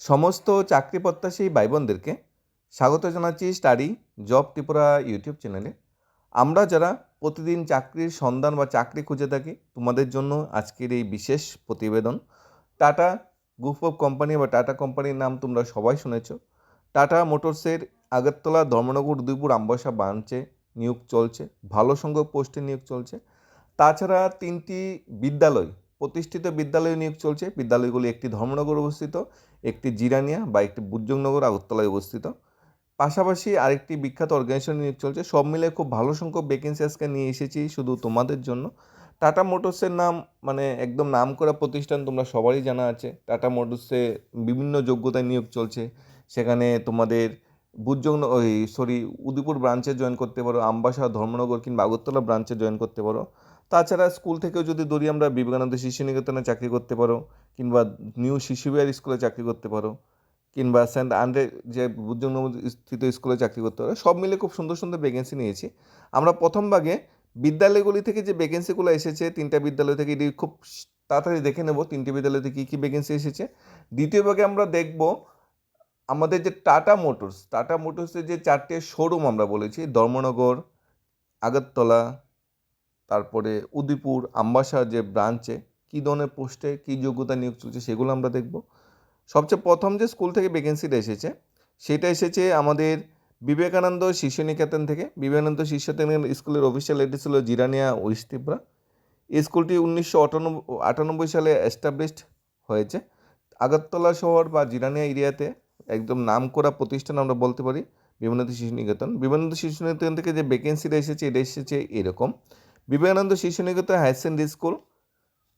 সমস্ত চাকরি প্রত্যাশী ভাই বোনদেরকে স্বাগত জানাচ্ছি স্টাডি জব ত্রিপুরা ইউটিউব চ্যানেলে। আমরা যারা প্রতিদিন চাকরির সন্ধান বা চাকরি খুঁজে থাকি, তোমাদের জন্য আজকের এই বিশেষ প্রতিবেদন। টাটা গ্রুপ অফ কোম্পানি বা টাটা কোম্পানির নাম তোমরা সবাই শুনেছ। টাটা মোটরসের আগরতলা, ধর্মনগর, উদয়পুর, আমবাসা ব্রাঞ্চে নিয়োগ চলছে, ভালো সংখ্যক পোস্টে নিয়োগ চলছে। তাছাড়া তিনটি বিদ্যালয় প্রতিষ্ঠিত বিদ্যালয় নিয়োগ চলছে। বিদ্যালয়গুলি একটি ধর্মনগর অবস্থিত, একটি জিরানিয়া বা একটি বুজ্জংনগর আগরতলায় অবস্থিত। পাশাপাশি আরেকটি বিখ্যাত অর্গানাইজেশন নিয়োগ চলছে। সব মিলে খুব ভালো সংখ্যক ভ্যাকেন্সি আজকে নিয়ে এসেছি শুধু তোমাদের জন্য। টাটা মোটরসের নাম মানে একদম নাম করা প্রতিষ্ঠান তোমরা সবারই জানা আছে। টাটা মোটরসে বিভিন্ন যোগ্যতায় নিয়োগ চলছে। সেখানে তোমাদের ওই সরি উদয়পুর ব্রাঞ্চে জয়েন করতে পারো, আমবাসা ধর্মনগর কিংবা আগরতলা ব্রাঞ্চে জয়েন করতে পারো। তাছাড়া স্কুল থেকেও যদি ধরি আমরা বিবেকানন্দ শিশু নিকেতনে চাকরি করতে পারো, কিংবা নিউ শিশু বিহার স্কুলে চাকরি করতে পারো, কিংবা সেন্ট আন্ড্রে যে বুদ্ধনগর স্থিত স্কুলে চাকরি করতে পারো, সব মিলে খুব সুন্দর সুন্দর ভ্যাকেন্সি নিয়েছি। আমরা প্রথম ভাগে বিদ্যালয়গুলি থেকে যে ভ্যাকেন্সিগুলো এসেছে, তিনটা বিদ্যালয় থেকে এটি খুব তাড়াতাড়ি দেখে নেব, তিনটি বিদ্যালয় থেকে কী কী ভ্যাকেন্সি এসেছে। দ্বিতীয় ভাগে আমরা দেখব আমাদের যে টাটা মোটরস, টাটা মোটরসের যে চারটে শোরুম আমরা বলেছি, ধর্মনগর, আগরতলা তারপরে উদিপুর আম্বাসার যে ব্রাঞ্চে কী ধরনের পোস্টে কী যোগ্যতা নিয়োগ চলছে সেগুলো আমরা দেখব। সবচেয়ে প্রথম যে স্কুল থেকে ভ্যাকেন্সিটা এসেছে, সেটা এসেছে আমাদের বিবেকানন্দ শিশু নিকেতন থেকে। বিবেকানন্দ শিশু স্কুলের অফিসিয়াল এড্রেস ছিল জিরানিয়া ওয়েস্ট এই স্কুলটি উনিশশো আটানব্বই সালে এস্টাবলিশড হয়েছে। আগরতলা শহর বা জিরানিয়া এরিয়াতে একদম নাম করা প্রতিষ্ঠান আমরা বলতে পারি বিবেকানন্দ শিশু নিকেতন বিবেকানন্দ শিশু নিকেতন থেকে যে ভ্যাকেন্সিটা এসেছে, এটা এসেছে এরকম। Vivekananda Shishu Niketan higher secondary school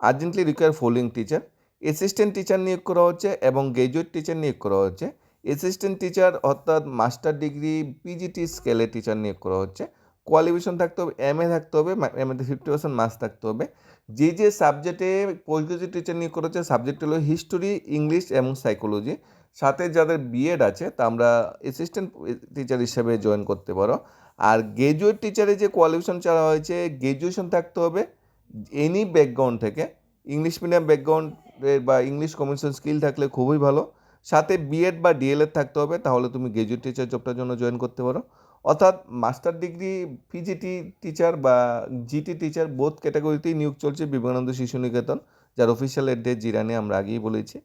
urgently require following teacher assistant teacher নিয়োগ করা হচ্ছে এবং গ্র্যাজুয়েট টিচার নিয়োগ করা হচ্ছে। অ্যাসিস্ট্যান্ট টিচার অর্থাৎ মাস্টার ডিগ্রি পিজিটি স্কেলে টিচার নিয়োগ করা হচ্ছে। কোয়ালিফিকেশন থাকতে হবে এম এ থাকতে হবে এমএতে ফিফটি পার্সেন্ট মার্কস থাকতে হবে। যে যে সাবজেক্টে পোস্ট গ্রাজুয়েট টিচার নিয়োগ করা হচ্ছে সাবজেক্ট হলো হিস্টোরি ইংলিশ এবং সাইকোলজি সাথে যাদের বিএড আছে, তা আমরা অ্যাসিস্ট্যান্ট টিচার হিসেবে জয়েন করতে পারো। আর গ্র্যাজুয়েট টিচারে যে কোয়ালিফিকেশন চাওয়া হয়েছে গ্র্যাজুয়েশন থাকতে হবে এনি ব্যাকগ্রাউন্ড থেকে। ইংলিশ মিডিয়াম ব্যাকগ্রাউন্ডের বা ইংলিশ কমিউনিকেশন স্কিল থাকলে খুবই ভালো। সাথে বিএড বা ডিএলএড থাকতে হবে, তাহলে তুমি গ্র্যাজুয়েট টিচার জবটার জন্য জয়েন করতে পারো। অর্থাৎ মাস্টার ডিগ্রি পিজিটি টিচার বা জিটি টিচার বোধ ক্যাটাগরিতেই নিয়োগ চলছে বিবেকানন্দ শিশু নিকেতন, যার অফিসিয়াল অ্যাড্রেস জিরানে আমরা আগেই বলেছি।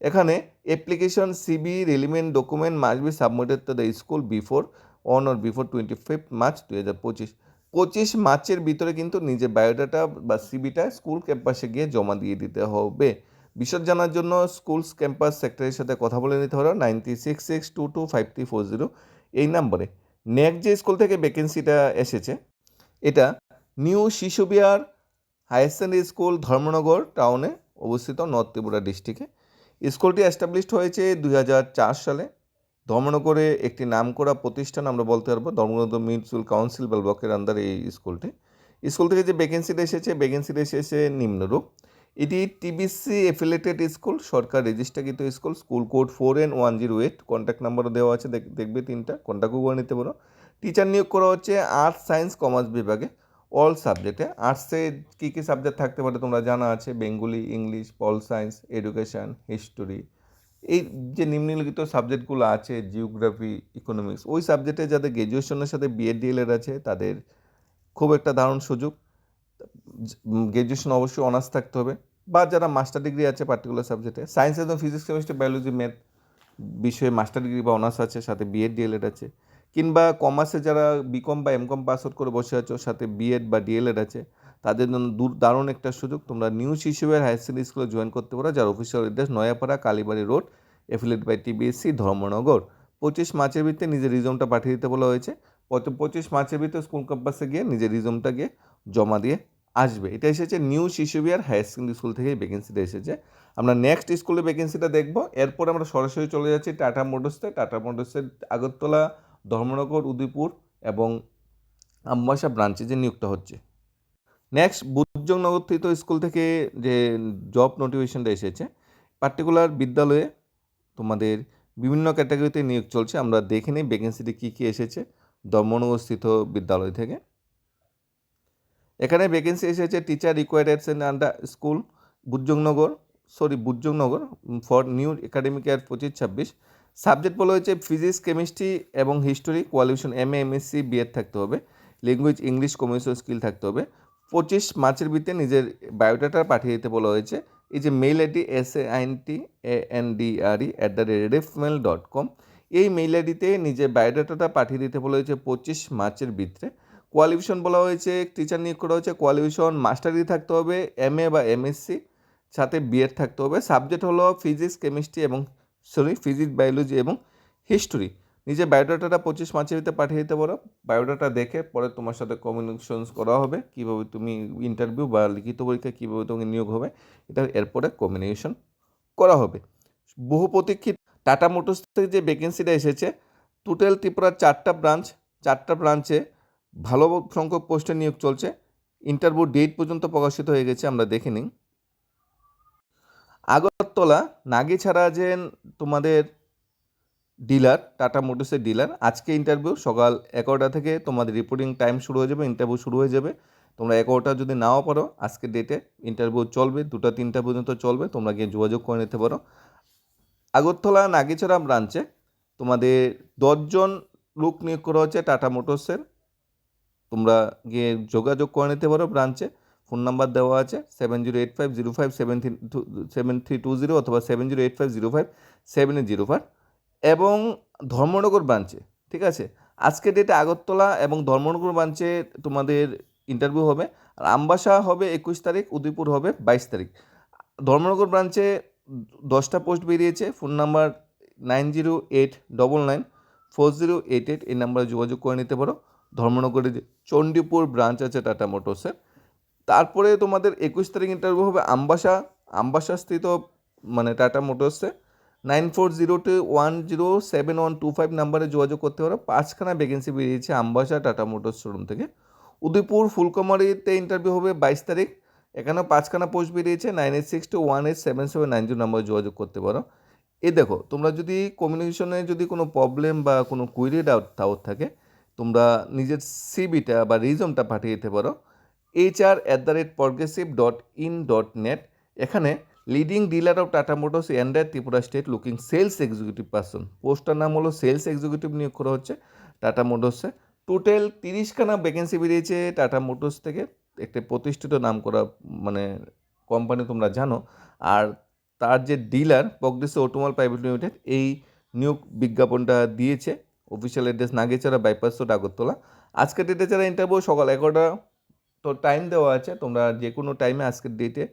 এখানে application CV relevant document must be submitted to the school before on or before twenty fifth March দু হাজার পঁচিশ পঁচিশ মার্চের ভিতরে কিন্তু নিজের বায়োডাটা বা সিবিটা স্কুল ক্যাম্পাসে গিয়ে জমা দিয়ে দিতে হবে। বিশদ জানার জন্য স্কুলস ক্যাম্পাস সেক্টরের সাথে কথা বলে নিতে হবে ninety six six two two five three four zero এই নাম্বারে। নেক্সট যে স্কুল থেকে ভ্যাকেন্সিটা এসেছে, এটা new Shishubihar higher secondary school Dharmanagar টাউনে অবস্থিত নর্থ ত্রিপুরা ডিস্ট্রিক্টে স্কুলটি এস্টাবলিশড হয়েছে দু হাজার চার সালে। ধর্মনগরে একটি নামকরা প্রতিষ্ঠান আমরা বলতে পারব ধর্মনগর মিউনিসিপ্যাল কাউন্সিল ব্লকের আন্ডারে এই স্কুলটি। স্কুল থেকে যে ভ্যাকেন্সিটা এসেছে ভ্যাকেন্সিটা এসেছে নিম্নরূপ। এটি টিবিসি এফিলেটেড স্কুল, সরকার রেজিস্টারকৃত school school code four N one zero eight contact নাম্বারও দেওয়া আছে দেখবে তিনটা কন্ট্যাক্টও করে নিতে পারো। টিচার নিয়োগ করা হচ্ছে আর্টস সায়েন্স কমার্স বিভাগে। অল সাবজেক্টে আর্টসে কী কী সাবজেক্ট থাকতে পারে তোমরা জানা আছে? Bengali, English pol science education history এই যে নিম্নলিখিত সাবজেক্টগুলো আছে জিওগ্রাফি ইকোনমিক্স ওই সাবজেক্টে যাদের গ্র্যাজুয়েশনের সাথে বিএড আছে, তাদের খুব একটা দারুণ সুযোগ। গ্র্যাজুয়েশন অবশ্যই অনার্স থাকতে হবে। বা যারা মাস্টার ডিগ্রি আছে পার্টিকুলার সাবজেক্টে সায়েন্স একদম ফিজিক্স কেমিস্ট্রি বায়োলজি ম্যাথ বিষয়ে মাস্টার ডিগ্রি বা অনার্স আছে, সাথে বিএড ডিএলএড আছে। কিংবা কমার্সে যারা বিকম বা এমকম পাস আউট করে বসে আছো, সাথে বিএড বা ডিএলএড আছে তাদের জন্য দূর দারুণ একটা সুযোগ। তোমরা নিউ শিশুবের হায়ার সেকেন্ডারি স্কুলে জয়েন করতে পারো, যার official address Nayapara, Kalibari road affiliate by TBSE Dharmanagar. পঁচিশ মার্চের ভিত্তিতে নিজের রিজমটা পাঠিয়ে দিতে বলা হয়েছে। পঁচিশ মার্চের ভিতরে স্কুল ক্যাম্পাসে গিয়ে নিজের রিজমটা গিয়ে জমা দিয়ে আসবে। এটা এসেছে নিউ শিশু বিহার হায়ার সেকেন্ডারি স্কুল থেকে ভ্যাকেন্সিটা এসেছে। আমরা নেক্সট স্কুলে ভ্যাকেন্সিটা দেখব। এরপর আমরা সরাসরি চলে যাচ্ছি টাটা মোটরসে। টাটা মোটরসের আগরতলা, ধর্মনগর, উদয়পুর এবং আমবাসা ব্রাঞ্চে যে নিয়োগটা হচ্ছে। নেক্সট বুদ্ধজংনগর স্থিত স্কুল থেকে যে জব নোটিফিকেশনটা এসেছে পার্টিকুলার বিদ্যালয়ে তোমাদের বিভিন্ন ক্যাটাগরিতে নিয়োগ চলছে। আমরা দেখে নিই ভ্যাকেন্সিটি কী কী এসেছে ধর্মনগর স্থিত বিদ্যালয় থেকে। এখানে ভ্যাকেন্সি এসেছে teacher required arts and under school Bujjangnagar sorry Burjanagar for new academic year পঁচিশ ছাব্বিশ সাবজেক্ট বলা হয়েছে ফিজিক্স কেমিস্ট্রি এবং history qualification M A MSc BEd থাকতে হবে। ল্যাঙ্গুয়েজ ইংলিশ কমিউনিকেশন স্কিল থাকতে হবে। পঁচিশ মার্চের ভিতরে নিজের বায়োডাটা পাঠিয়ে দিতে বলা হয়েছে। এই যে mail ID S A I N T A N D R E at the rate mail dot com এই মেইল আইডিতে নিজের বায়োডাটাটা পাঠিয়ে দিতে বলা হয়েছে পঁচিশ মার্চের ভিতরে কোয়ালিফিকেশন বলা হয়েছে টিচার নিয়োগ করা হয়েছে কোয়ালিফিকেশন মাস্টার ডিগ্রি থাকতে হবে এম এ বা এমএসসি সাথে বিএড থাকতে হবে। সাবজেক্ট হলো ফিজিক্স কেমিস্ট্রি এবং সরি ফিজিক্স বায়োলজি এবং হিস্টোরি নিজের বায়োডাটাটা পঁচিশ মার্চের ভিতরে পাঠিয়ে দিতে পারো। বায়োডাটা দেখে পরে তোমার সাথে কমিউনিকেশনস করা হবে, কীভাবে তুমি ইন্টারভিউ বা লিখিত পরীক্ষা কীভাবে তোমাকে নিয়োগ হবে, এটা এরপরে কমিউনিকেশন করা হবে। বহু প্রতীক্ষিত টাটা মোটরস থেকে যে ভ্যাকেন্সিটা এসেছে টোটাল ত্রিপুরার চারটা ব্রাঞ্চ চারটা ব্রাঞ্চে ভালো সংখ্যক পোস্টে নিয়োগ চলছে। ইন্টারভিউ ডেট পর্যন্ত প্রকাশিত হয়ে গেছে, আমরা দেখে নিই। আগরতলা, নাগিছাড়া যে তোমাদের ডিলার, টাটা মোটরসের ডিলার। আজকে ইন্টারভিউ সকাল এগারোটা থেকে তোমাদের রিপোর্টিং টাইম শুরু হয়ে যাবে ইন্টারভিউ শুরু হয়ে যাবে। তোমরা এগারোটা যদি নাও পারো, আজকের ডেটে ইন্টারভিউ চলবে, দুটো তিনটা পর্যন্ত চলবে, তোমরা গিয়ে যোগাযোগ করে নিতে পারো। আগরতলা নাগিছড়া ব্রাঞ্চে তোমাদের দশজন লোক নিয়োগ করা হচ্ছে টাটা মোটরসের। তোমরা গিয়ে যোগাযোগ করে নিতে পারো ব্রাঞ্চে ফোন নাম্বার দেওয়া আছে seven zero eight five zero five seven three seven three two zero অথবা seven zero eight five zero five seven zero five এবং ধর্মনগর ব্রাঞ্চে ঠিক আছে? আজকে ডেটে আগরতলা এবং ধর্মনগর ব্রাঞ্চে তোমাদের ইন্টারভিউ হবে। আর আমবাসা হবে একুশ তারিখ, উদয়পুর হবে বাইশ তারিখ। ধর্মনগর ব্রাঞ্চে দশটা পোস্ট বেরিয়েছে phone number nine zero eight double nine four zero eight eight এই নাম্বারে যোগাযোগ করে নিতে পারো। ধর্মনগরের চণ্ডীপুর ব্রাঞ্চ আছে টাটা মোটরসের তারপরে তোমাদের একুশ তারিখ ইন্টারভিউ হবে আমবাসা। আমবাসা স্থিত মানে Tata মোটরসে nine four zero two one zero seven one two five নাম্বারে যোগাযোগ করতে পারো। পাঁচখানা ভ্যাকেন্সি বেরিয়েছে আমবাসা, টাটা মোটরস শোরুম থেকে। উদয়পুর, ফুলকুমারিতে ইন্টারভিউ হবে বাইশ তারিখ। এখানেও পাঁচখানা পোস্ট বেরিয়েছে, nine eight six two one eight seven seven nine zero নাম্বারে যোগাযোগ করতে পারো। এ দেখো, তোমরা যদি কমিউনিকেশনে যদি কোনো প্রবলেম বা কোনো কুইরি ডাউট ডাউট থাকে, তোমরা নিজের সিবিটা বা রিজমটা পাঠিয়ে দিতে পারো। H R at the rate progressive dot in dot net এখানে leading dealer of Tata motors under Tripura state looking sales executive person পোস্টটার নাম হলো সেলস এক্সিকিউটিভ নিয়োগ করা হচ্ছে টাটা মোটরসে টোটাল তিরিশখানা ভ্যাকেন্সি বেরিয়েছে টাটা মোটরস থেকে। একটা প্রতিষ্ঠিত নাম করা মানে কোম্পানি তোমরা জানো। আর তার যে dealer progressive automobile private limited এই নিয়োগ বিজ্ঞাপনটা দিয়েছে। Official address Nagechara bypass road Agartala. আজকের ডেটে যারা ইন্টারভিউ সকাল এগারোটা তো টাইম দেওয়া আছে। তোমরা যে কোনো টাইমে আজকের ডেটে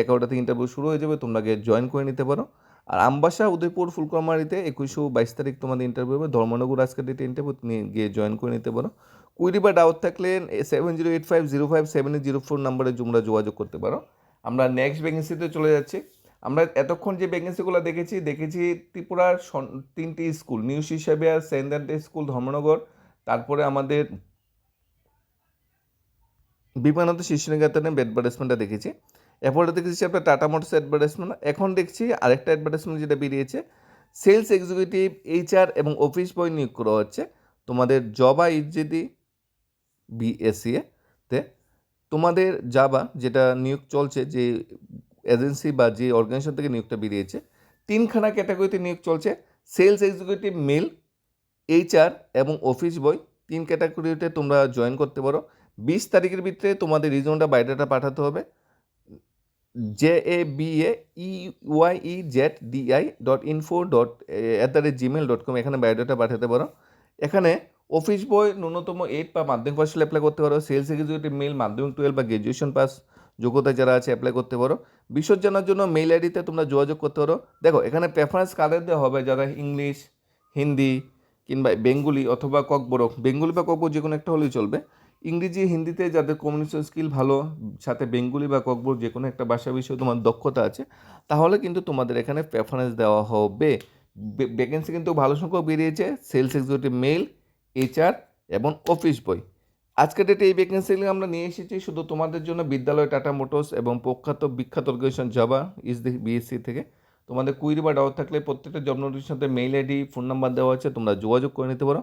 এগারোটা থেকে ইন্টারভিউ শুরু হয়ে যাবে, তোমরা গিয়ে জয়েন করে নিতে পারো। আর আমবাসা উদয়পুর ফুলকুমারিতে একুশশো বাইশ তারিখ তোমাদের ইন্টারভিউ হবে। ধর্মনগর আজকের ডেটে ইন্টারভিউ গিয়ে জয়েন করে নিতে পারো। কুইরি বা ডাউট থাকলে seven zero eight five zero five seven eight zero four নাম্বারে তোমরা যোগাযোগ করতে পারো। আমরা নেক্সট ভ্যাকেন্সিতে চলে যাচ্ছি। আমরা এতক্ষণ যে ভ্যাকেন্সিগুলো দেখেছি দেখেছি ত্রিপুরার তিনটি স্কুল নিউ শিসাবিয়া সেন্ট স্কুল ধর্মনগর, তারপরে আমাদের বিমানত শিশু নিকেতনের অ্যাডভার্টাইজমেন্টটা দেখেছি। এরপরে দেখেছি আপনার টাটা মোটরস অ্যাডভার্টাইজমেন্ট এখন দেখছি আরেকটা অ্যাডভার্টাইজমেন্ট যেটা বেরিয়েছে। সেলস এক্সিকিউটিভ এইচআর এবং অফিস বয় নিয়োগ করা হচ্ছে। তোমাদের জবা ইজিডি বিএসসিএ তে তোমাদের জাবা যেটা নিয়োগ চলছে, যে এজেন্সি বা যে অর্গানাইজেশন থেকে নিয়োগটা বেরিয়েছে, তিনখানা ক্যাটাগরিতে নিয়োগ চলছে। সেলস এক্সিকিউটিভ মেল এইচআর এবং অফিস বয় তিন ক্যাটাগরিতে তোমরা জয়েন করতে পারো। বিশ তারিখের ভিতরে তোমাদের রিজনটা বাইরেটা পাঠাতে হবে। J A B A E Y E Z D I dot info dot at the rate Gmail dot com এখানে বায়োডাটা পাঠাতে পারো। এখানে অফিস বয় ন্যূনতম এইট বা মাধ্যমিক পাস অ্যাপ্লাই করতে পারো। সেলস এক্সিকিউটিভ মেল মাধ্যমিক টুয়েলভ বা গ্র্যাজুয়েশন পাস যোগ্যতা যারা আছে অ্যাপ্লাই করতে পারো। বিসর্জনের জন্য মেইল আইডিতে তোমরা যোগাযোগ করতে পারো। দেখো, এখানে প্রেফারেন্স কাদের দেওয়া হবে, যারা ইংলিশ হিন্দি কিংবা বেঙ্গলি অথবা ককবরক। বেঙ্গলি বা ককবর যে কোনো একটা হলেই চলবে। ইংরেজি, হিন্দিতে যাদের কমিউনিকেশন স্কিল ভালো, সাথে বেঙ্গলি বা ককবর যে কোনো একটা ভাষা বিষয়ে তোমার দক্ষতা আছে, তাহলে কিন্তু তোমাদের এখানে প্রেফারেন্স দেওয়া হবে। ভ্যাকেন্সি কিন্তু ভালো সংখ্যক বেরিয়েছে সেলস এক্সিকিউটিভ মেল এইচআর এবং অফিস বই আজকের ডেটে এই ভ্যাকেন্সিগুলি আমরা নিয়ে এসেছি, শুধু তোমাদের জন্য বিদ্যালয় টাটা মোটরস এবং প্রখ্যাত, বিখ্যাত অর্গানাইজেশন জাবা ইস দি বিএসসি থেকে। তোমাদের কুইরি বা ডাউট থাকলে প্রত্যেকটা জব সাথে মেইল আইডি ফোন নাম্বার দেওয়া আছে, তোমরা যোগাযোগ করে নিতে পারো।